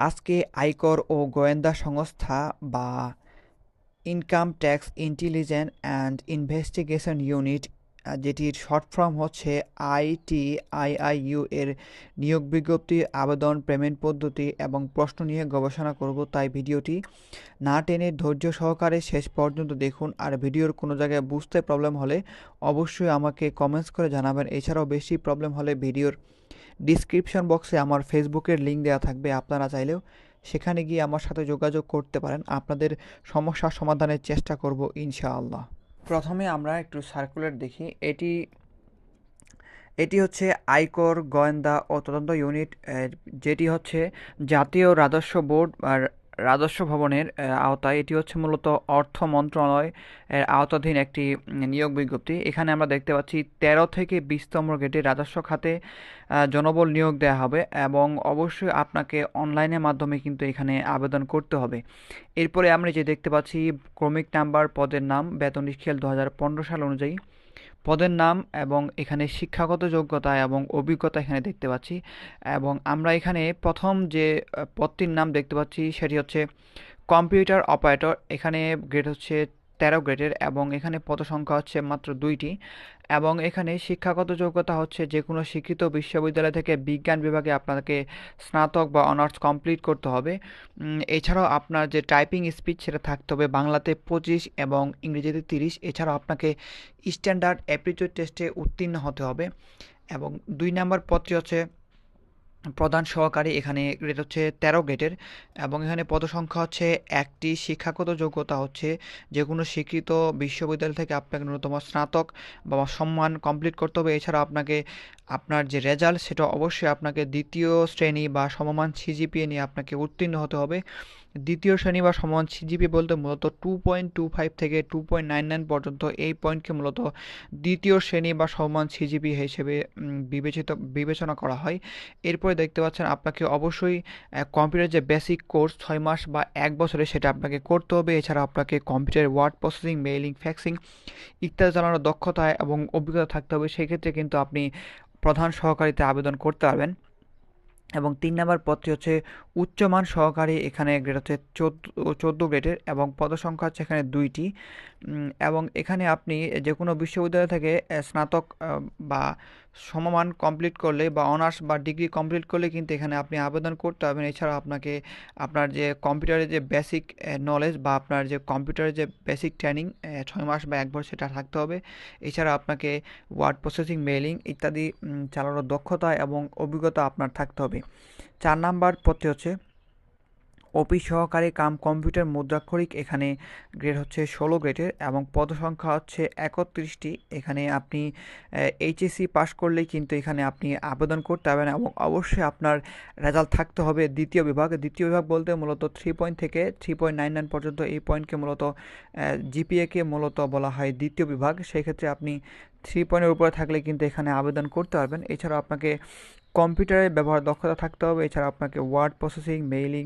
আজকে আয়কর ও গোয়েন্দা সংস্থা বা income tax intelligence and investigation unit যেটির শর্ট ফর্ম হচ্ছে আইটি আইআইইউ এর নিয়োগ বিজ্ঞপ্তি, আবেদন, পেমেন্ট পদ্ধতি এবং প্রশ্ন নিয়ে গবেষণা করব। তাই ভিডিওটি না টেনে ধৈর্য সহকারে শেষ পর্যন্ত দেখুন। আর ভিডিওর কোনো জায়গায় বুঝতে প্রবলেম হলে অবশ্যই আমাকে কমেন্টস করে জানাবেন। এছাড়াও বেশি প্রবলেম হলে ভিডিওর ডিসক্রিপশন বক্সে আমার ফেসবুকের লিঙ্ক দেওয়া থাকবে, আপনারা চাইলেও সেখানে গিয়ে আমার সাথে যোগাযোগ করতে পারেন। আপনাদের সমস্যা সমাধানের চেষ্টা করব ইনশাআল্লাহ। প্রথমে আমরা একটু সার্কুলার দেখি। এটি এটি হচ্ছে আয়কর গোয়েন্দা ও তদন্ত ইউনিট যেটি হচ্ছে জাতীয় রাজস্ব বোর্ড আর রাজস্ব ভবনের আওতায়। এটি হচ্ছে মূলত অর্থ মন্ত্রণালয় এর আওতাধীন একটি নিয়োগ বিজ্ঞপ্তি। এখানে আমরা দেখতে পাচ্ছি তেরো থেকে বিশতম গেটে রাজস্ব খাতে জনবল নিয়োগ দেওয়া হবে এবং অবশ্যই আপনাকে অনলাইনের মাধ্যমে কিন্তু এখানে আবেদন করতে হবে। এরপরে আমরা যে দেখতে পাচ্ছি ক্রমিক নাম্বার, পদের নাম, বেতন স্কেল দু হাজার পনেরো সাল অনুযায়ী। পদের নাম এবং এখানে শিক্ষাগত যোগ্যতা এবং অভিজ্ঞতা এখানে দেখতে পাচ্ছি। এবং আমরা এখানে প্রথম যে পদটির নাম দেখতে পাচ্ছি সেটি হচ্ছে কম্পিউটার অপারেটর। এখানে গ্রেড হচ্ছে তেরো গ্রেডের এবং এখানে পদসংখ্যা হচ্ছে মাত্র দুইটি এবং এখানে শিক্ষাগত যোগ্যতা হচ্ছে যে কোনো শিক্ষিত বিশ্ববিদ্যালয় থেকে বিজ্ঞান বিভাগে আপনাকে স্নাতক বা অনার্স কমপ্লিট করতে হবে। এছাড়াও আপনার যে টাইপিং স্পিড সেটা থাকতে হবে বাংলাতে পঁচিশ এবং ইংরেজিতে তিরিশ। এছাড়াও আপনাকে স্ট্যান্ডার্ড অ্যাপটিটিউড টেস্টে উত্তীর্ণ হতে হবে এবং দুই নম্বর পদটি হচ্ছে প্রধান সহকারী এখানে গ্রেড হচ্ছে তেরো গ্রেডের এবং এখানে পদসংখ্যা হচ্ছে একটি, শিক্ষাগত যোগ্যতা হচ্ছে যে কোনো স্বীকৃত বিশ্ববিদ্যালয় থেকে আপনাকে ন্যূনতম স্নাতক বা সম্মান কমপ্লিট করতে হবে। এছাড়া আপনাকে, আপনার যে রেজাল্ট সেটা অবশ্যই আপনাকে দ্বিতীয় শ্রেণি বা সমমান সিজিপিএ নিয়ে আপনাকে উত্তীর্ণ হতে হবে। দ্বিতীয় শ্রেণি বা সমান সিজিপি বলতে মূলত টু পয়েন্ট টু ফাইভ থেকে টু পয়েন্ট নাইন নাইন পর্যন্ত এই পয়েন্টকে মূলত দ্বিতীয় শ্রেণি বা সমান সিজিপি হিসেবে বিবেচিত, বিবেচনা করা হয়। এরপরে দেখতে পাচ্ছেন আপনাকে অবশ্যই কম্পিউটার যে বেসিক কোর্স ছয় মাস বা এক বছরে সেটা আপনাকে করতে হবে। এছাড়া আপনাকে computer word processing mailing faxing ইত্যাদি চালানোর দক্ষতা এবং অভিজ্ঞতা থাকতে হবে। সেক্ষেত্রে কিন্তু আপনি প্রধান সহকারীতে আবেদন করতে পারবেন। এবং তিন নম্বর পদটি হচ্ছে উচ্চমান সহকারী, এখানে গ্রেড হচ্ছে চোদ্দ গ্রেডের এবং পদসংখ্যা হচ্ছে এখানে দুইটি। এবং এখানে আপনি যে কোনো বিশ্ববিদ্যালয় থেকে স্নাতক বা সমমান কমপ্লিট করলে বা অনার্স বা ডিগ্রি কমপ্লিট করলে কিন্তু এখানে আপনি আবেদন করতে পারবেন। এছাড়া আপনাকে আপনার যে কম্পিউটারের যে বেসিক নলেজ বা আপনার যে কম্পিউটারের যে বেসিক ট্রেনিং ছয় মাস বা এক বছর সেটা থাকতে হবে। এছাড়া আপনাকে ওয়ার্ড প্রসেসিং মেইলিং ইত্যাদি চালানোর দক্ষতা এবং অভিজ্ঞতা আপনার থাকতে হবে। চার নাম্বার পথে হচ্ছে অফিস সহকারী কাম কম্পিউটার মুদ্রাক্ষরিক এখানে গ্রেড হচ্ছে ষোলো গ্রেডের এবং পদসংখ্যা হচ্ছে একত্রিশটি। এখানে আপনি এইচএসসি পাশ করলেই কিন্তু এখানে আপনি আবেদন করতে পারবেন এবং অবশ্যই আপনার রেজাল্ট থাকতে হবে দ্বিতীয় বিভাগ। দ্বিতীয় বিভাগ বলতে মূলত থ্রি পয়েন্ট থেকে থ্রি পয়েন্ট নাইন নাইন পর্যন্ত এই পয়েন্টকে মূলত জিপিএকে মূলত বলা হয় দ্বিতীয় বিভাগ। সেই ক্ষেত্রে আপনি থ্রি পয়েন্টের উপরে থাকলে কিন্তু এখানে আবেদন করতে পারবেন। এছাড়াও আপনাকে কম্পিউটারের ব্যবহার দক্ষতা থাকতে হবে। এছাড়া আপনাকে ওয়ার্ড প্রসেসিং মেইলিং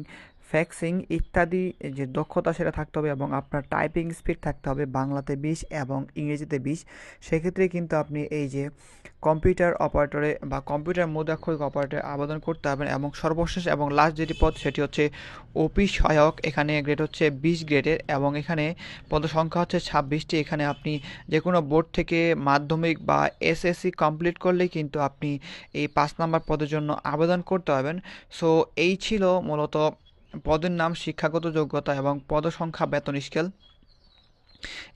ফ্যাক্সিং ইত্যাদি যে দক্ষতা সেটা থাকতে হবে এবং আপনার টাইপিং স্পিড থাকতে হবে বাংলাতে বিশ এবং ইংরেজিতে বিশ। সেক্ষেত্রে কিন্তু আপনি এই যে কম্পিউটার অপারেটরে বা কম্পিউটার মুদ্রাক্ষরিক অপারেটরে আবেদন করতে পারবেন এবং সর্বশেষ এবং লাস্ট যেটি পদ সেটি হচ্ছে অফিস সহায়ক, এখানে গ্রেড হচ্ছে বিশ গ্রেডের এবং এখানে পদ সংখ্যা হচ্ছে ছাব্বিশটি। এখানে আপনি যে কোনো বোর্ড থেকে মাধ্যমিক বা এসএসসি কমপ্লিট করলেই কিন্তু আপনি এই পাঁচ নাম্বার পদের জন্য আবেদন করতে পারবেন। সো এই ছিল মূলত পদের নাম শিক্ষাগত যোগ্যতা এবং পদসংখ্যা বেতন স্কেল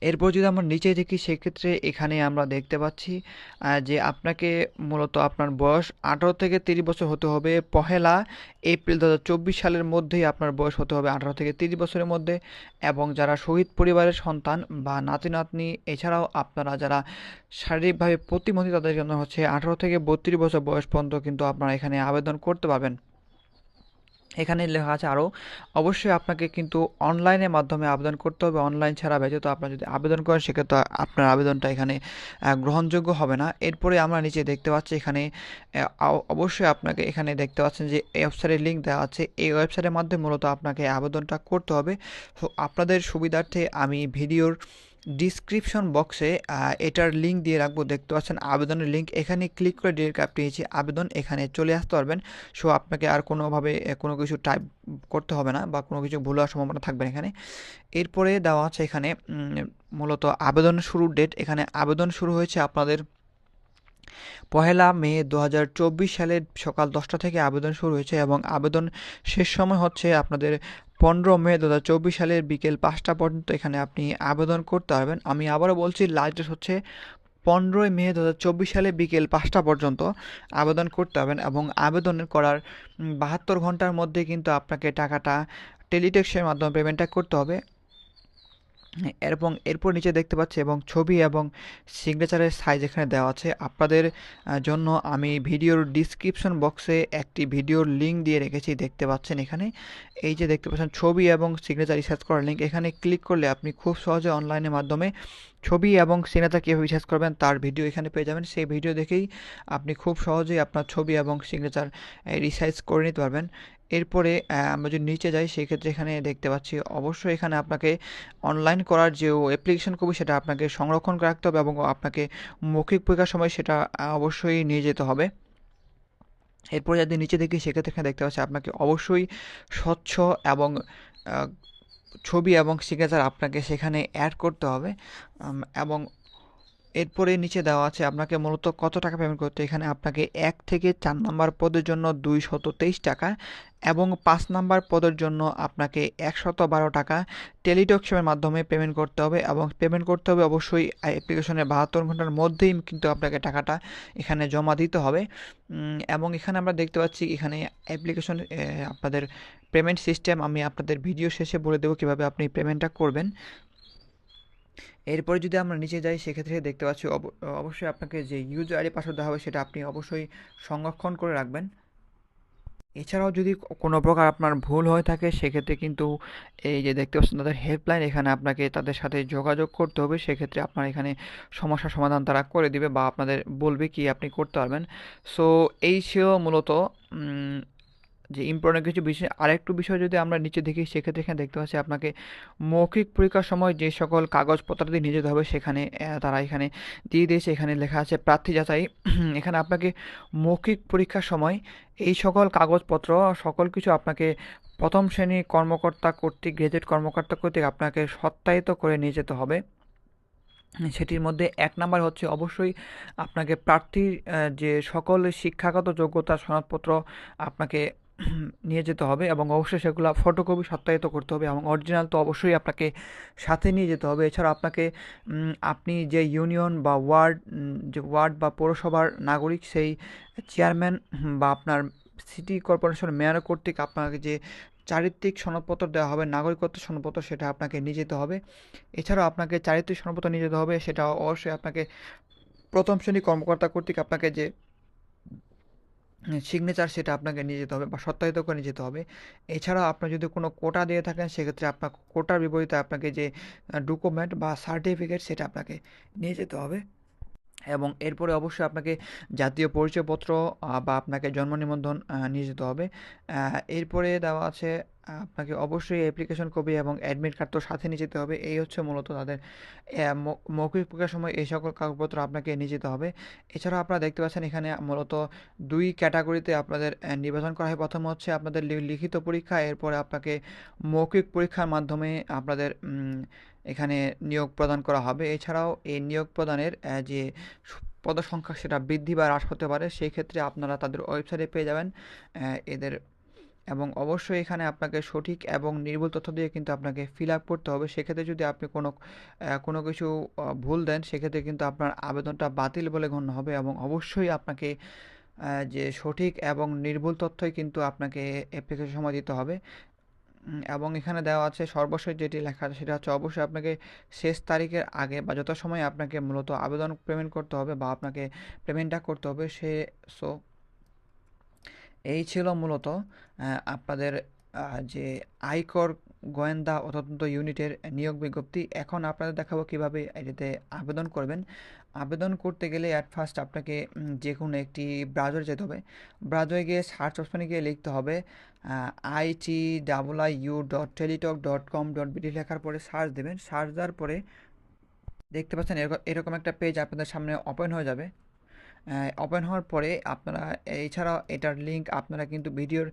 এরপর যদি আমরা নিচে দেখি, সেক্ষেত্রে এখানে আমরা দেখতে পাচ্ছি যে আপনাকে মূলত আপনার বয়স আঠারো থেকে তিরিশ বছর হতে হবে। পহেলা এপ্রিল দু হাজার চব্বিশ সালের মধ্যেই আপনার বয়স হতে হবে আঠারো থেকে তিরিশ বছরের মধ্যে এবং যারা শহীদ পরিবারের সন্তান বা নাতি নাতনি এছাড়াও আপনারা যারা শারীরিকভাবে প্রতিবন্ধী, তাদের জন্য হচ্ছে আঠারো থেকে বত্রিশ বছর বয়স পর্যন্ত কিন্তু আপনারা এখানে আবেদন করতে পারবেন। এখানে লেখা আছে আরও। অবশ্যই আপনাকে কিন্তু অনলাইনের মাধ্যমে আবেদন করতে হবে। অনলাইন ছাড়া ব্যতীত আপনার যদি আবেদন করেন, সেক্ষেত্রে আপনার আবেদনটা এখানে গ্রহণযোগ্য হবে না। এরপরে আমরা নিচে দেখতে পাচ্ছি এখানে অবশ্যই আপনাকে এখানে দেখতে পাচ্ছেন যে এই ওয়েবসাইটের লিঙ্ক দেওয়া আছে। এই ওয়েবসাইটের মাধ্যমে মূলত আপনাকে আবেদনটা করতে হবে। আপনাদের সুবিধার্থে আমি ভিডিওর ডিসক্রিপশন বক্সে এটার লিঙ্ক দিয়ে রাখব, দেখতে পাচ্ছেন আবেদনের লিঙ্ক এখানে ক্লিক করে ডিরেক্ট আপনি এই আবেদন, এখানে চলে আসতে পারবেন। সো আপনাকে আর কোনোভাবে কোনো কিছু টাইপ করতে হবে না বা কোনো কিছু ভুল হওয়ার সম্ভাবনা থাকবে এখানে। এরপরে দেওয়া আছে এখানে মূলত আবেদন শুরুর ডেট এখানে আবেদন শুরু হয়েছে আপনাদের পহেলা মে দু হাজার চব্বিশ সালের সকাল দশটা থেকে আবেদন শুরু হয়েছে এবং আবেদন শেষ সময় হচ্ছে আপনাদের পনেরো মে দু হাজার চব্বিশ সালের বিকেল পাঁচটা পর্যন্ত এখানে আপনি আবেদন করতে পারবেন। আমি আবারও বলছি লাস্ট ডেট হচ্ছে পনেরোই মে দু হাজার চব্বিশ সালে বিকেল পাঁচটা পর্যন্ত আবেদন করতে পারবেন এবং আবেদন করার বাহাত্তর ঘণ্টার মধ্যে কিন্তু আপনাকে টাকাটা টেলিটেক্সের মাধ্যমে পেমেন্টটা করতে হবে। এবং এরপর নিচে দেখতে পাচ্ছি এবং ছবি এবং সিগনেচারের সাইজ এখানে দেওয়া আছে। আপনাদের জন্য আমি ভিডিওর ডিসক্রিপশন বক্সে একটি ভিডিওর লিঙ্ক দিয়ে রেখেছি, দেখতে পাচ্ছেন এখানে। এই যে দেখতে পাচ্ছেন, ছবি এবং সিগনেচার রিসার্চ করার লিঙ্ক এখানে ক্লিক করলে আপনি খুব সহজে অনলাইনের মাধ্যমে ছবি এবং সিগনেচার কীভাবে রিসার্চ করবেন তার ভিডিও এখানে পেয়ে যাবেন। সেই ভিডিও দেখেই আপনি খুব সহজেই আপনার ছবি এবং সিগনেচার রিসার্চ করে নিতে পারবেন। এরপরে আমরা যদি নিচে যাই, সেক্ষেত্রে এখানে দেখতে পাচ্ছি, অবশ্যই এখানে আপনাকে অনলাইন করার যে অ্যাপ্লিকেশন করবে, সেটা আপনাকে সংরক্ষণ করে রাখতে হবে এবং আপনাকে মৌখিক পরীক্ষার সময় সেটা অবশ্যই নিয়ে যেতে হবে। এরপরে যদি নিচে দেখি, সেক্ষেত্রে এখানে দেখতে পাচ্ছি আপনাকে অবশ্যই স্বচ্ছ এবং ছবি এবং সিগনেচার আপনাকে সেখানে অ্যাড করতে হবে। এবং এরপরে নিচে দেওয়া আছে, আপনাকে মূলত কত টাকা পেমেন্ট করতে এখানে আপনাকে এক থেকে চার নাম্বার পদের জন্য দুই টাকা। এবং পাঁচ নাম্বার পদের জন্য আপনাকে একশত বারো টাকা টেলিটকশমের মাধ্যমে পেমেন্ট করতে হবে এবং পেমেন্ট করতে হবে অবশ্যই অ্যাপ্লিকেশনের বাহাত্তর ঘণ্টার মধ্যেই কিন্তু আপনাকে টাকাটা এখানে জমা দিতে হবে। এবং এখানে আমরা দেখতে পাচ্ছি এখানে অ্যাপ্লিকেশন আপনাদের পেমেন্ট সিস্টেম আমি আপনাদের ভিডিও শেষে বলে দেবো কীভাবে আপনি পেমেন্টটা করবেন। এরপরে যদি আমরা নিচে যাই, সেক্ষেত্রে দেখতে পাচ্ছি অবশ্যই আপনাকে যে ইউজার আইডি পাসওয়ার্ড দেওয়া হবে সেটা আপনি অবশ্যই সংরক্ষণ করে রাখবেন। এছাড়াও যদি কোনো প্রকার আপনার ভুল হয়ে থাকে, সেক্ষেত্রে কিন্তু এই যে দেখতে পাচ্ছেন তাদের হেল্পলাইন এখানে আপনাকে তাদের সাথে যোগাযোগ করতে হবে। সেক্ষেত্রে আপনার এখানে সমস্যার সমাধান তারা করে দিবে বা আপনাদের বলবে কি আপনি করতে পারবেন। সো এই সেও মূলত যে ইম্পর্টেন্ট কিছু বিষয়, আরেকটু বিষয় যদি আমরা নিচে দেখি, সেক্ষেত্রে এখানে দেখতে পাচ্ছি আপনাকে মৌখিক পরীক্ষার সময় যে সকল কাগজপত্র দিয়ে নিয়ে যেতে হবে, সেখানে তারা এখানে দিয়ে দিয়েছে এখানে লেখা আছে, প্রার্থী যাচাই। এখানে আপনাকে মৌখিক পরীক্ষার সময় এই সকল কাগজপত্র, সকল কিছু আপনাকে প্রথম শ্রেণি কর্মকর্তা কর্তৃক, গ্রেজুয়েট কর্মকর্তা কর্তৃক আপনাকে সত্যায়িত করে নিয়ে যেতে হবে। সেটির মধ্যে এক নাম্বার হচ্ছে, অবশ্যই আপনাকে প্রার্থীর যে সকল শিক্ষাগত যোগ্যতা সনদপত্র আপনাকে নিয়ে যেতে হবে এবং অবশ্যই সেগুলো ফটোকপি সত্যায়িত করতে হবে এবং অরিজিনাল তো অবশ্যই আপনাকে সাথে নিয়ে যেতে হবে। এছাড়া আপনাকে আপনি যে ইউনিয়ন বা ওয়ার্ড যে ওয়ার্ড বা পৌরসভার নাগরিক সেই চেয়ারম্যান বা আপনার সিটি কর্পোরেশন মেয়র কর্তৃক আপনাকে যে চারিত্রিক সনদপত্র দেওয়া হবে, নাগরিকত্ব সনদপত্র, সেটা আপনাকে নিয়ে যেতে হবে। এছাড়াও আপনাকে চারিত্রিক সনদপত্র নিয়ে যেতে হবে, সেটা অবশ্যই আপনাকে প্রথম শ্রেণি কর্মকর্তা কর্তৃক আপনাকে যে সিগনেচার সেটা আপনাকে নিয়ে যেতে হবে বা সত্যায়িত করে নিয়ে যেতে হবে। এছাড়াও আপনার যদি কোনো কোটা দিয়ে থাকেন, সেক্ষেত্রে আপনার কোটার বিপরীতে আপনাকে যে ডকুমেন্ট বা সার্টিফিকেট সেটা আপনাকে নিয়ে যেতে হবে। এবং এরপরে অবশ্যই আপনাকে জাতীয় পরিচয়পত্র বা আপনাকে জন্ম নিবন্ধন নিয়ে যেতে হবে। এরপরে দেওয়া আছে আপনাকে অবশ্যই অ্যাপ্লিকেশন কপি এবং অ্যাডমিট কার্ড তো সাথে নিয়ে যেতে হবে। এই হচ্ছে মূলত তাদের মৌখিক প্রক্রিয়ার সময় এই সকল কাগজপত্র আপনাকে নিয়ে যেতে হবে। এছাড়া আপনারা দেখতে পাচ্ছেন এখানে মূলত দুই ক্যাটাগরিতে আপনাদের নির্বাচন করা হয়। প্রথম হচ্ছে আপনাদের লিখিত পরীক্ষা, এরপরে আপনাকে মৌখিক পরীক্ষার মাধ্যমে আপনাদের এখানে নিয়োগ প্রদান করা হবে। এছাড়াও এই নিয়োগ প্রদানের যে পদসংখ্যা সেটা বৃদ্ধি বা হ্রাস হতে পারে। সেই ক্ষেত্রে আপনারা তাদের ওয়েবসাইটে পেয়ে যাবেন। এদের এবং অবশ্যই এখানে আপনাকে সঠিক এবং নির্ভুল তথ্য দিয়ে কিন্তু আপনাকে ফিল আপ করতে হবে। সেক্ষেত্রে যদি আপনি কোনো কোনো কিছু ভুল দেন, সেক্ষেত্রে কিন্তু আপনার আবেদনটা বাতিল বলে গণ্য হবে এবং অবশ্যই আপনাকে যে সঠিক এবং নির্ভুল তথ্যই কিন্তু আপনাকে অ্যাপ্লিকেশন সময় দিতে হবে। এবং এখানে দেওয়া আছে সর্বশেষ যেটি লেখা আছে সেটা হচ্ছে অবশ্যই আপনাকে শেষ তারিখের আগে বা যত সময় আপনাকে মূলত আবেদন পেমেন্ট করতে হবে বা আপনাকে পেমেন্টটা করতে হবে। সে সো এই ছিল মূলত আপনাদের যে আয়কর গোয়েন্দা ও তদন্ত ইউনিটের নিয়োগ বিজ্ঞপ্তি। এখন আপনাদের দেখাবো কীভাবে এটাতে আবেদন করবেন। আবেদন করতে গেলে অ্যাট ফার্স্ট আপনাকে যে কোনো একটি ব্রাউজার যেতে হবে। ব্রাউজারে গিয়ে সার্চ অপশনে গিয়ে লিখতে হবে IT double I U dot Teletalk dot com dot BD লেখার পরে সার্চ দেবেন। সার্চ দেওয়ার পরে দেখতে পাচ্ছেন এরকম এরকম একটা পেজ আপনাদের সামনে ওপেন হয়ে যাবে। ওপেন হওয়ার পরে আপনারা এছাড়া এটার লিঙ্ক আপনারা কিন্তু ভিডিওর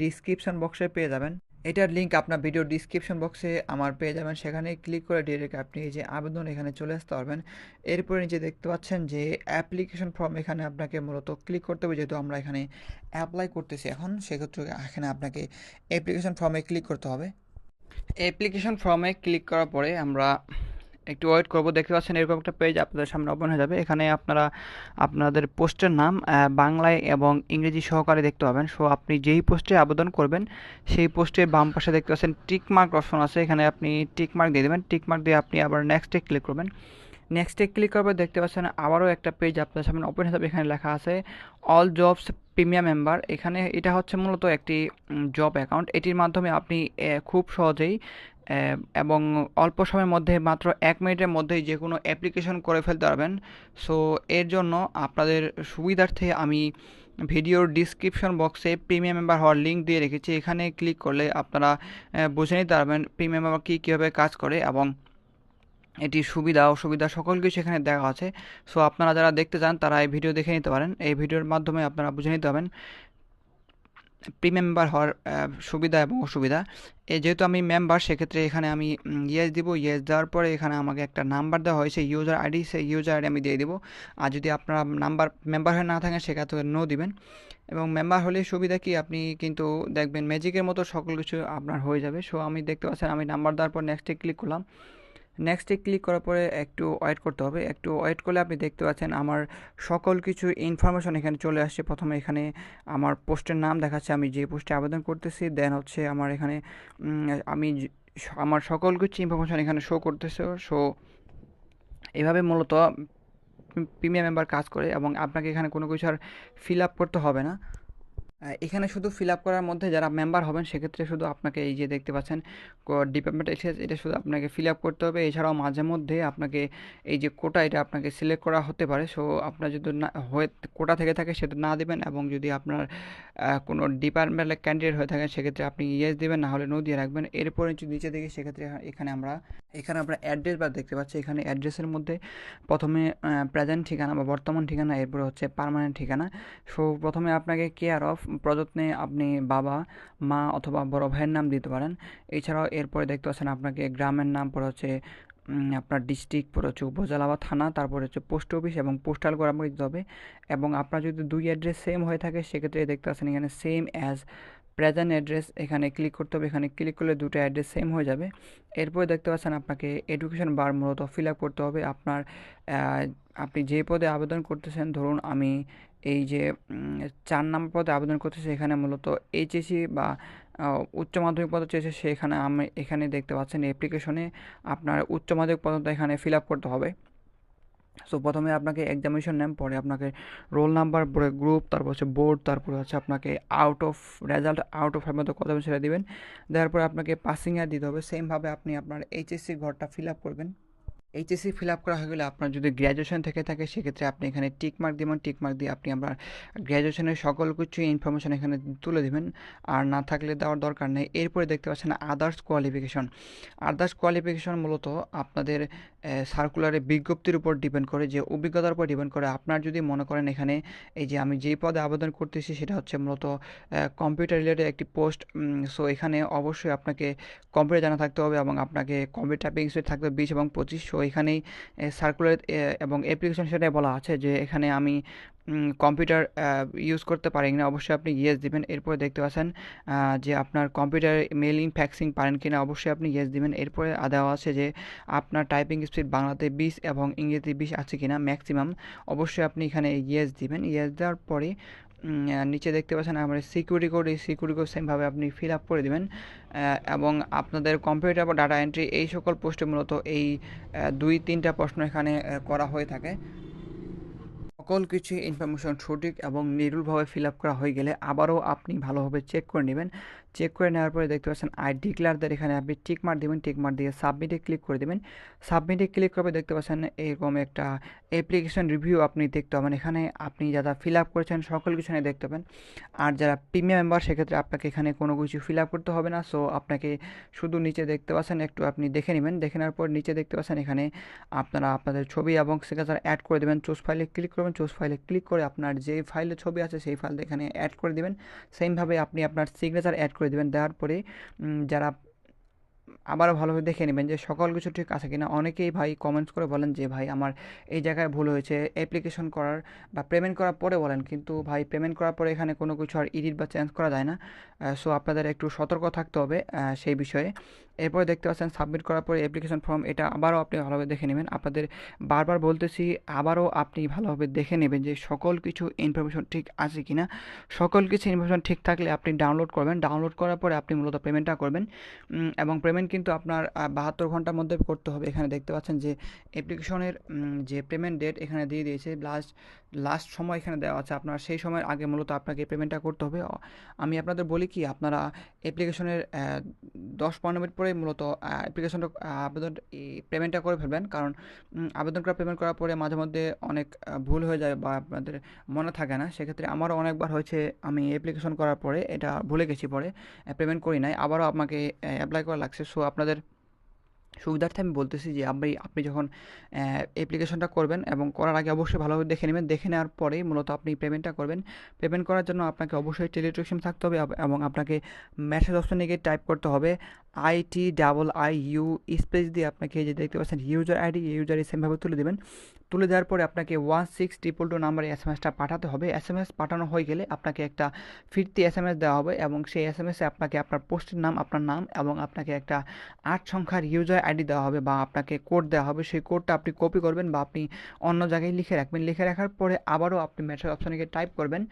ডিসক্রিপশন বক্সে পেয়ে যাবেন। এটার লিঙ্ক আপনার ভিডিও ডিসক্রিপশন বক্সে আমার পেয়ে যাবেন। সেখানে ক্লিক করে ডিরেক্ট আপনি এই যে আবেদন এখানে চলে আসতে পারবেন। এরপরে নিচে দেখতে পাচ্ছেন যে অ্যাপ্লিকেশন ফর্ম এখানে আপনাকে মূলত ক্লিক করতে হবে, যেহেতু আমরা এখানে অ্যাপ্লাই করতেছি এখন, সেক্ষেত্রে এখানে আপনাকে অ্যাপ্লিকেশন ফর্মে ক্লিক করতে হবে। অ্যাপ্লিকেশন ফর্মে ক্লিক করার পরে আমরা একটু ওয়েট করব, দেখতে পাচ্ছেন এরকম একটা পেজ আপনাদের সামনে ওপেন হয়ে যাবে। এখানে আপনারা, আপনাদের পোস্টের নাম বাংলায় এবং ইংরেজি সহকারে দেখতে পাবেন। সো আপনি যেই পোস্টে আবেদন করবেন, সেই পোস্টে বাম পাশে দেখতে পাচ্ছেন টিক মার্ক অপশন আছে। এখানে আপনি টিক মার্ক দিয়ে দেবেন। টিক মার্ক দিয়ে আপনি আবার নেক্সটে ক্লিক করবেন। নেক্সটে ক্লিক করবে দেখতে পাচ্ছেন আবারও একটা পেজ আপনার সামনে ওপেন হয়ে যাবে। এখানে লেখা আছে অল জবস প্রিমিয়াম মেম্বার এখানে এটা হচ্ছে মূলত একটি জব অ্যাকাউন্ট এটির মাধ্যমে আপনি খুব সহজেই এবং অল্প সময়ের মধ্যে, মাত্র এক মিনিটের মধ্যেই যে কোনো অ্যাপ্লিকেশন করে ফেলতে পারবেন। সো এর জন্য আপনাদের সুবিধার্থে আমি ভিডিওর ডিসক্রিপশন বক্সে প্রিমিয়াম মেম্বার হওয়ার লিঙ্ক দিয়ে রেখেছি। এখানে ক্লিক করলে আপনারা বুঝে নিতে পারবেন প্রিমিয়াম মেম্বার কী কীভাবে কাজ করে এবং এটি সুবিধা, অসুবিধা সকল কিছু এখানে দেওয়া আছে। সো আপনারা যারা দেখতে চান তারা এই ভিডিও দেখে নিতে পারেন। এই ভিডিওর মাধ্যমে আপনারা বুঝে নিতে পারবেন। প্রিমিয়াম মেম্বার হওয়ার সুবিধা এবং অসুবিধা। যেহেতু আমি মেম্বার, সেক্ষেত্রে এখানে আমি ইয়েস দিব। ইয়েস দেওয়ার পরে এখানে আমাকে একটা নাম্বার দেওয়া হয়েছে ইউজার আইডি সেই ইউজার আইডি আমি দিয়ে দিব। আর যদি আপনারা নাম্বার মেম্বার হয়ে না থাকেন সেক্ষেত্রে নো দিবেন। এবং মেম্বার হলে সুবিধা কি? আপনি কিন্তু দেখবেন ম্যাজিকের মতো সকল কিছু আপনার হয়ে যাবে। সো আমি দেখতে পাচ্ছেন, আমি নাম্বার দেওয়ার পর নেক্সটে ক্লিক করলাম। নেক্সটে ক্লিক করার পরে একটু ওয়েট করতে হবে। একটু ওয়েট করলে আপনি দেখতে পাচ্ছেন আমার সকল কিছু ইনফরমেশন এখানে চলে আসছে। প্রথমে এখানে আমার পোস্টের নাম দেখাচ্ছে, আমি যে পোস্টে আবেদন করতেছি দেন হচ্ছে আমার এখানে আমি আমার সকল কিছু ইনফরমেশন এখানে শো করতেছে। শো এভাবে মূলত প্রিমিয়াম মেম্বার কাজ করে এবং আপনাকে এখানে কোনো কিছু আর ফিল আপ করতে হবে না। এখানে শুধু ফিল আপ করার মধ্যে যারা মেম্বার হবেন, সেক্ষেত্রে শুধু আপনাকে এই যে দেখতে পাচ্ছেন ডিপার্টমেন্ট এসে, এটা শুধু আপনাকে ফিল আপ করতে হবে। এছাড়াও মাঝে মধ্যে আপনাকে এই যে কোটা, এটা আপনাকে সিলেক্ট করা হতে পারে। সো, আপনার যদি না, হয়ে, কোটা থেকে থাকে, সেটা না দেবেন এবং যদি আপনার কোনো ডিপার্টমেন্টাল ক্যান্ডিডেট হয়ে থাকেন, সেক্ষেত্রে আপনি ইয়েস দেবেন না হলে নো দিয়ে রাখবেন। এরপরে নিচে দেখি, সেক্ষেত্রে এখানে আমরা এখানে আমরা অ্যাড্রেস বার দেখতে পাচ্ছি। এখানে অ্যাড্রেসের মধ্যে প্রথমে প্রেজেন্ট ঠিকানা বা বর্তমান ঠিকানা, এরপরে হচ্ছে পার্মানেন্ট ঠিকানা। সো, প্রথমে আপনাকে কেয়ার অফ প্রযত্নে আপনি বাবা, মা অথবা বড় ভাইয়ের নাম দিতে পারেন। এছাড়াও এরপরে দেখতে পাচ্ছেন আপনাকে গ্রামের নাম পরে হচ্ছে আপনার ডিস্ট্রিক্ট পরে হচ্ছে উপজেলা বা থানা, তারপরে হচ্ছে পোস্ট অফিস এবং পোস্টাল করে আপনাকে দিতে হবে। এবং আপনার যদি দুই অ্যাড্রেস সেম হয়ে থাকে, সেক্ষেত্রে দেখতে পাচ্ছেন এখানে সেম অ্যাজ প্রেজেন্ট অ্যাড্রেস এখানে ক্লিক করতে হবে। এখানে ক্লিক করলে দুটো অ্যাড্রেস সেম হয়ে যাবে। এরপরে দেখতে পাচ্ছেন আপনাকে এডুকেশন বার মূলত ফিল আপ করতে হবে। আপনার আপনি যে পদে আবেদন করতেছেন, ধরুন আমি এই যে চার নম্বর পদে আবেদন করতেছি, এখানে মূলত এইচএসসি বা উচ্চ মাধ্যমিক পদ চেয়েছে সেখানে আমি, এখানে দেখতে পাচ্ছেন অ্যাপ্লিকেশনে আপনার উচ্চ মাধ্যমিক পর্যন্ত এখানে ফিল আপ করতে হবে। সো প্রথমে আপনাকে এক্সামিনেশন নেম পরে আপনাকে রোল নাম্বার পরে গ্রুপ তারপর হচ্ছে বোর্ড তারপরে হচ্ছে আপনাকে out of result out of মতো কত সেটা দিবেন। দেওয়ার পরে আপনাকে পাসিং আর দিতে হবে। সেমভাবে আপনি আপনার এইচএসসি ঘরটা ফিল আপ করবেন। এইচএসসি ফিল আপ করা হয়ে গেলে আপনার যদি গ্র্যাজুয়েশন থেকে থাকে, সেক্ষেত্রে আপনি এখানে টিক মার্ক দিবেন টিক মার্ক দিয়ে আপনি আপনার গ্র্যাজুয়েশনের সকল কিছু ইনফরমেশন এখানে তুলে দিবেন। আর না থাকলে দেওয়ার দরকার নেই। এরপরে দেখতে পাচ্ছেন আদার্স কোয়ালিফিকেশন আদার্স কোয়ালিফিকেশন মূলত আপনাদের সার্কুলারে বিজ্ঞপ্তির উপর ডিপেন্ড করে, যে অভিজ্ঞতার উপর ডিপেন্ড করে। আপনার যদি মনে করেন এখানে, এই যে আমি যেই পদে আবেদন করতেছি, সেটা হচ্ছে মূলত কম্পিউটার রিলেটেড একটি পোস্ট সো এখানে অবশ্যই আপনাকে কম্পিউটার জানা থাকতে হবে এবং আপনাকে কম্পিউটার টাইপিং স্পিড থাকতে হবে, বিশ এবং পঁচিশ। সো এখানেই সার্কুলার এবং অ্যাপ্লিকেশন সেটাই বলা আছে যে এখানে আমি কম্পিউটার ইউজ করতে পারি না অবশ্যই আপনি ইয়েস দিবেন। এরপরে দেখতে পাচ্ছেন যে আপনার কম্পিউটার মেলিং ফ্যাক্সিং পারেন কিনা অবশ্যই আপনি ইয়েস দিবেন। এরপরে দেওয়া আছে যে আপনার টাইপিং স্পিড বাংলাতে বিশ এবং ইংরেজিতে বিশ আছে কিনা ম্যাক্সিমাম অবশ্যই আপনি এখানে ইয়েস দিবেন। ইয়েস দেওয়ার পরে নিচে দেখতে পাচ্ছেন আমার সিকিউরিটি কোড এই সিকিউরিটি কোড সেমভাবে আপনি ফিল আপ করে দেবেন। এবং আপনাদের কম্পিউটার বা ডাটা এন্ট্রি এই সকল পোস্টে মূলত এই দুই, তিনটা প্রশ্ন এখানে করা হয়ে থাকে। সকল কিছু ইনফরমেশন সঠিক এবং নির্ভুলভাবে ফিল আপ করা হয়ে গেলে আবারও আপনি ভালোভাবে চেক করে নেবেন। চেক করে নেওয়ার পরে দেখতে পাচ্ছেন আই ডিক্লারদের এখানে আপনি টিক মার দেবেন টিক মার দিয়ে সাবমিটে ক্লিক করে দেবেন। সাবমিটে ক্লিক করবে দেখতে পাচ্ছেন এরকম একটা অ্যাপ্লিকেশন রিভিউ আপনি দেখতে পাবেন। এখানে আপনি যারা ফিল আপ করেছেন সকল কিছু নিয়ে দেখতে পাবেন। আর যারা প্রিমিয়াম মেম্বার সেক্ষেত্রে আপনাকে এখানে কোনো কিছু ফিল আপ করতে হবে না। সো আপনাকে শুধু নিচে দেখতে পাচ্ছেন, একটু আপনি দেখে নেবেন। দেখে নেওয়ার পর নিচে দেখতে পাচ্ছেন এখানে আপনারা আপনাদের ছবি এবং সিগনেচার অ্যাড করে দেবেন। চুজ ফাইলে ক্লিক করবেন। চুজ ফাইলে ক্লিক করে আপনার যে ফাইলে ছবি আছে, সেই ফাইল এখানে অ্যাড করে দেবেন। সেমভাবে আপনি আপনার সিগনেচার অ্যাড করে দেবেন। দেওয়ার পরে যারা আবারও ভালোভাবে দেখে নেবেন যে সকল কিছু ঠিক আছে কিনা। অনেকেই ভাই কমেন্টস করে বলেন যে, ভাই, আমার এই জায়গায় ভুল হয়েছে। অ্যাপ্লিকেশন করার বা পেমেন্ট করার পরে বলেন। কিন্তু ভাই পেমেন্ট করার পরে এখানে কোনো কিছু আর এডিট বা চেঞ্জ করা যায় না। সো আপনাদের একটু সতর্ক থাকতে হবে সেই বিষয়ে। এরপরে দেখতে পাচ্ছেন সাবমিট করার পরে অ্যাপ্লিকেশন ফর্ম এটা আবারও আপনি ভালোভাবে দেখে নেবেন। আপনাদের বারবার বলতেছি, আবারও আপনি ভালোভাবে দেখে নেবেন যে সকল কিছু ইনফরমেশন ঠিক আছে কি না সকল কিছু ইনফরমেশন ঠিক থাকলে আপনি ডাউনলোড করবেন। ডাউনলোড করার পরে আপনি মূলত পেমেন্টটা করবেন। এবং পেমেন্ট কিন্তু আপনার বাহাত্তর ঘণ্টার মধ্যে করতে হবে। এখানে দেখতে পাচ্ছেন যে অ্যাপ্লিকেশনের যে পেমেন্ট ডেট এখানে দিয়ে দিয়েছে লাস্ট লাস্ট সময় এখানে দেওয়া আছে। আপনার সেই সময়ের আগে মূলত আপনাকে পেমেন্টটা করতে হবে। আমি আপনাদের বলি কি, আপনারা অ্যাপ্লিকেশনের দশ পনেরো মিনিট পরে মূলত অ্যাপ্লিকেশনটা আবেদন পেমেন্টটা করে ফেলবেন। কারণ আবেদন করা পেমেন্ট করার পরে মাঝে মধ্যে অনেক ভুল হয়ে যায় বা আপনাদের মনে থাকে না। সেক্ষেত্রে আমারও অনেকবার হয়েছে আমি অ্যাপ্লিকেশন করার পরে এটা ভুলে গেছি পরে পেমেন্ট করি নাই। আবারও আপনাকে অ্যাপ্লাই করা লাগছে। সো আপনাদের সুবিধার্থে আমি বলতেছি যে আপনি আপনি যখন অ্যাপ্লিকেশনটা করবেন এবং করার আগে অবশ্যই ভালোভাবে দেখে নেবেন। দেখে নেওয়ার পরেই মূলত আপনি পেমেন্টটা করবেন। পেমেন্ট করার জন্য আপনাকে অবশ্যই টেলিট্রিকশন থাকতে হবে এবং আপনাকে মেসেজ অপশনে গিয়ে টাইপ করতে হবে IT double I U space দিয়ে আপনাকে যে দেখতে পাচ্ছেন ইউজার আইডি ইউজার সেমভাবে তুলে দেবেন। তুলে দেওয়ার পরে আপনাকে ওয়ান সিক্স ট্রিপল টু নাম্বারে এস এম এসটা পাঠাতে হবে। এস এম এস পাঠানো হয়ে গেলে আপনাকে একটা ফিরতি এস এম এস দেওয়া হবে এবং সেই এস এম এসে আপনাকে আপনার পোস্টের নাম, আপনার নাম এবং আপনাকে একটা আট সংখ্যার ইউজার আইডি দেওয়া হবে বা আপনাকে কোড দেওয়া হবে। সেই কোডটা আপনি কপি করবেন বা আপনি অন্য জায়গায় লিখে রাখবেন। লিখে রাখার পরে আবারও আপনি মেসেজ অপশানে গিয়ে টাইপ করবেন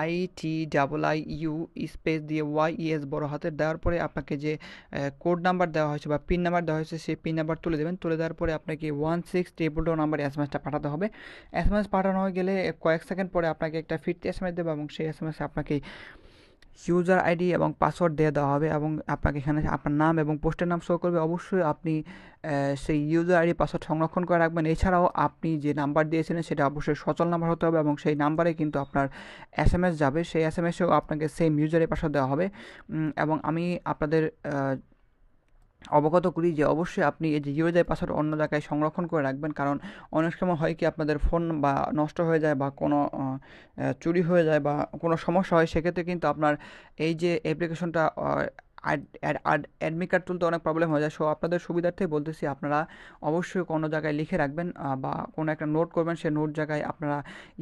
I T double I U space দিয়ে ওয়াই ইএস বড় হাতের দেওয়ার পরে আপনাকে যে কোড নাম্বার দেওয়া হয়েছে বা পিন নাম্বার দেওয়া হয়েছে সেই পিন নাম্বার তুলে দেবেন। তুলে দেওয়ার পরে আপনাকে ওয়ান সিক্স ট্রিপল টু নাম্বারে এস এম এসটা পাঠাতে হবে। এস এম এস পাঠানো হয়ে গেলে কয়েক সেকেন্ড পরে আপনাকে একটা ফিরতি এস এম এস দেবে এবং সেই এস এম এসে আপনাকে ইউজার আইডি এবং পাসওয়ার্ড দিয়ে দেওয়া হবে এবং আপনাকে এখানে আপনার নাম এবং পোস্টের নাম শো করবে। অবশ্যই আপনি সেই ইউজার আইডি পাসওয়ার্ড সংরক্ষণ করে রাখবেন। এছাড়াও আপনি যে নাম্বার দিয়েছিলেন সেটা অবশ্যই সচল নাম্বার হতে হবে এবং সেই নাম্বারে কিন্তু আপনার এস এম এস যাবে। সেই এস এম এসেও আপনাকে সেম ইউজারের পাসওয়ার্ড দেওয়া হবে। এবং আমি আপনাদের অবগত করি যে অবশ্যই আপনি এই যে ইউজার পাসওয়ার্ড অন্য জায়গায় সংরক্ষণ করে রাখবেন। কারণ অনেক সময় হয় কি আপনাদের ফোন বা নষ্ট হয়ে যায় বা কোনো চুরি হয়ে যায় বা কোনো সমস্যা হয়, সেক্ষেত্রে কিন্তু আপনার এই যে অ্যাপ্লিকেশনটা অ্যাডমিট কার্ড তুলতে অনেক প্রবলেম হয়ে যায়। সো আপনাদের সুবিধার্থেই বলতেছি, আপনারা অবশ্যই কোনো জায়গায় লিখে রাখবেন বা কোনো একটা নোট করবেন, সে নোট জায়গায় আপনারা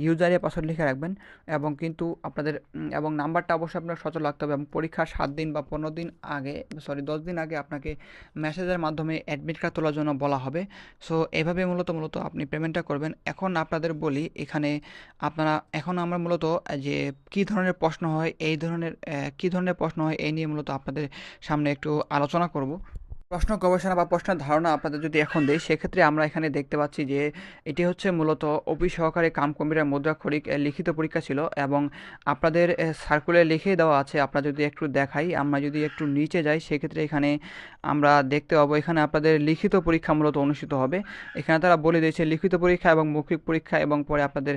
ইউজারে পাসওয়ার্ড লিখে রাখবেন। এবং কিন্তু আপনাদের এবং নাম্বারটা অবশ্যই আপনার সচল রাখতে হবে। এবং পরীক্ষার সাত দিন বা পনেরো দিন আগে সরি দশ দিন আগে আপনাকে মেসেজের মাধ্যমে অ্যাডমিট কার্ড তোলার জন্য বলা হবে। সো এভাবে মূলত মূলত আপনি পেমেন্টটা করবেন। এখন আপনাদের বলি, এখানে আপনারা, এখন আমরা মূলত যে কী ধরনের প্রশ্ন হয়, এই ধরনের কী ধরনের প্রশ্ন হয়, এই নিয়ে মূলত আপনাদের সামনে একটু আলোচনা করব। প্রশ্ন গবেষণা বা প্রশ্নের ধারণা আপনাদের যদি এখন দেয়, সেক্ষেত্রে আমরা এখানে দেখতে পাচ্ছি যে এটি হচ্ছে মূলত অফিস সহকারী কাম কম্পিউটার মুদ্রাক্ষরিক লিখিত পরীক্ষা ছিল এবং আপনাদের সার্কুলার লিখে দেওয়া আছে, আপনারা যদি একটু দেখাই, আমরা যদি একটু নিচে যাই, সেক্ষেত্রে এখানে আমরা দেখতে পাবো এখানে আপনাদের লিখিত পরীক্ষা মূলত অনুষ্ঠিত হবে। এখানে তারা বলে দিয়েছে লিখিত পরীক্ষা এবং মৌখিক পরীক্ষা এবং পরে আপনাদের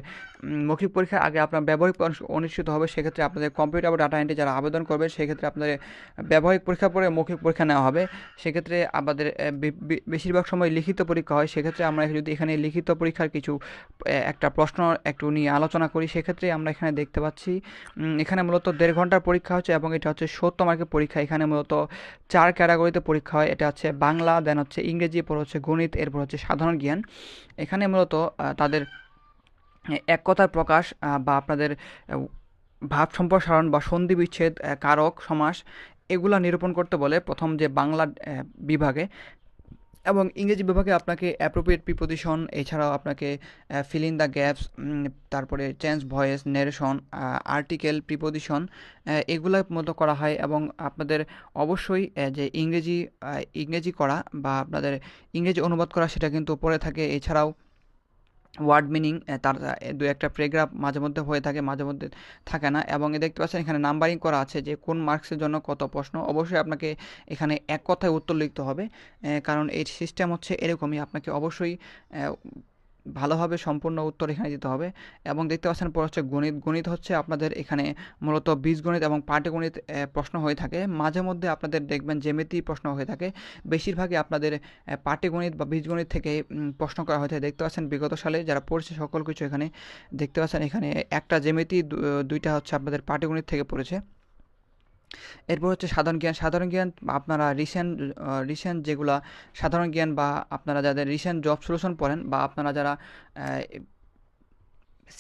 মৌখিক পরীক্ষার আগে আপনার ব্যবহারিক অনুষ্ঠিত হবে, সেক্ষেত্রে আপনাদের কম্পিউটার বা ডাটা এন্ট্রি যারা আবেদন করবে, সেক্ষেত্রে আপনাদের ব্যবহারিক পরীক্ষা পরে মৌখিক পরীক্ষা নেওয়া হবে। সেক্ষেত্রে সেক্ষেত্রে আমাদের বেশিরভাগ সময় লিখিত পরীক্ষা হয়। সেক্ষেত্রে আমরা যদি এখানে লিখিত পরীক্ষার কিছু একটা প্রশ্ন একটু নিয়ে আলোচনা করি, সেক্ষেত্রে আমরা এখানে দেখতে পাচ্ছি এখানে মূলত দেড় ঘণ্টার পরীক্ষা হচ্ছে এবং এটা হচ্ছে সত্তর মার্কের পরীক্ষা। এখানে মূলত চার ক্যাটাগরিতে পরীক্ষা হয়। এটা হচ্ছে বাংলা, দেন হচ্ছে ইংরেজি, এরপর হচ্ছে গণিত, এরপর হচ্ছে সাধারণ জ্ঞান। এখানে মূলত তাদের এক কথার প্রকাশ বা আপনাদের ভাব সম্প্রসারণ বা সন্ধি বিচ্ছেদ কারক, সমাস এগুলা নিরূপণ করতে বলে প্রথম যে বাংলা বিভাগে। এবং ইংরেজি বিভাগে আপনাকে অ্যাপ্রোপ্রিয়েট প্রিপোজিশন এছাড়াও আপনাকে ফিল ইন দ্য গ্যাপস তারপরে change voice narration article preposition এগুলোর মতো করা হয়। এবং আপনাদের অবশ্যই যে ইংরেজি ইংরেজি করা বা আপনাদের ইংরেজি অনুবাদ করা সেটা কিন্তু পড়ে থাকে। এছাড়াও ওয়ার্ড মিনিং তার দু একটা প্যারাগ্রাফ মাঝে মধ্যে হয়ে থাকে, মাঝে মধ্যে থাকে না। এবং এ দেখতে পাচ্ছেন এখানে নাম্বারিং করা আছে যে কোন মার্কসের জন্য কত প্রশ্ন। অবশ্যই আপনাকে এখানে এক কথায় উত্তর লিখতে হবে কারণ এই সিস্টেম হচ্ছে এরকমই। আপনাকে অবশ্যই ভালোভাবে সম্পূর্ণ উত্তর এখানে দিতে হবে। এবং দেখতে পাচ্ছেন পর হচ্ছে গণিত গণিত হচ্ছে আপনাদের এখানে মূলত বীজগণিত এবং পাটিগণিত প্রশ্ন হয়ে থাকে। মাঝে মধ্যে আপনাদের দেখবেন জ্যামিতি প্রশ্ন হয়ে থাকে। বেশিরভাগই আপনাদের পাটিগণিত বা বীজগণিত থেকে প্রশ্ন করা হয়ে থাকে। দেখতে পাচ্ছেন বিগত সালে যারা পড়ছে সকল কিছু এখানে, দেখতে পাচ্ছেন এখানে একটা জ্যামিতি, দু- দুইটা হচ্ছে আপনাদের পাটিগণিত থেকে পড়েছে। এরপর হচ্ছে সাধারণ জ্ঞান। সাধারণ জ্ঞান আপনারা রিসেন্ট রিসেন্ট যেগুলা সাধারণ জ্ঞান বা আপনারা যাদের রিসেন্ট জব সলিউশন পড়েন বা আপনারা যারা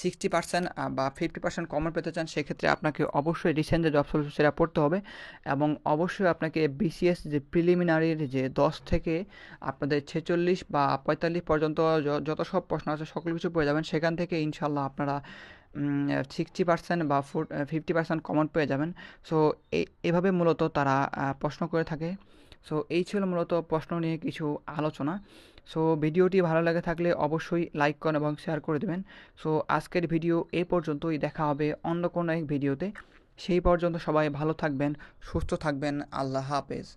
সিক্সটি পার্সেন্ট বা ফিফটি পার্সেন্ট কমন পেতে চান, সেক্ষেত্রে আপনাকে অবশ্যই রিসেন্ট যে জব সলিউশন সেটা পড়তে হবে এবং অবশ্যই আপনাকে বিসিএস যে প্রিলিমিনারির যে দশ থেকে আপনাদের ছেচল্লিশ বা পঁয়তাল্লিশ পর্যন্ত যত সব প্রশ্ন আছে, সকল কিছু পড়ে যাবেন। সেখান থেকে ইনশাল্লাহ আপনারা সিক্সটি পার্সেন্ট বা ফোর ফিফটি পার্সেন্ট কমন পেয়ে যাবেন। সো এভাবে মূলত তারা প্রশ্ন করে থাকে। সো এই ছিল মূলত প্রশ্ন নিয়ে কিছু আলোচনা। সো ভিডিওটি ভালো লাগে থাকলে অবশ্যই লাইক করুন এবং শেয়ার করে দেবেন। সো আজকের ভিডিও এই পর্যন্তই। দেখা হবে অন্য কোনো এক ভিডিওতে। সেই পর্যন্ত সবাই ভালো থাকবেন, সুস্থ থাকবেন। আল্লাহ হাফেজ।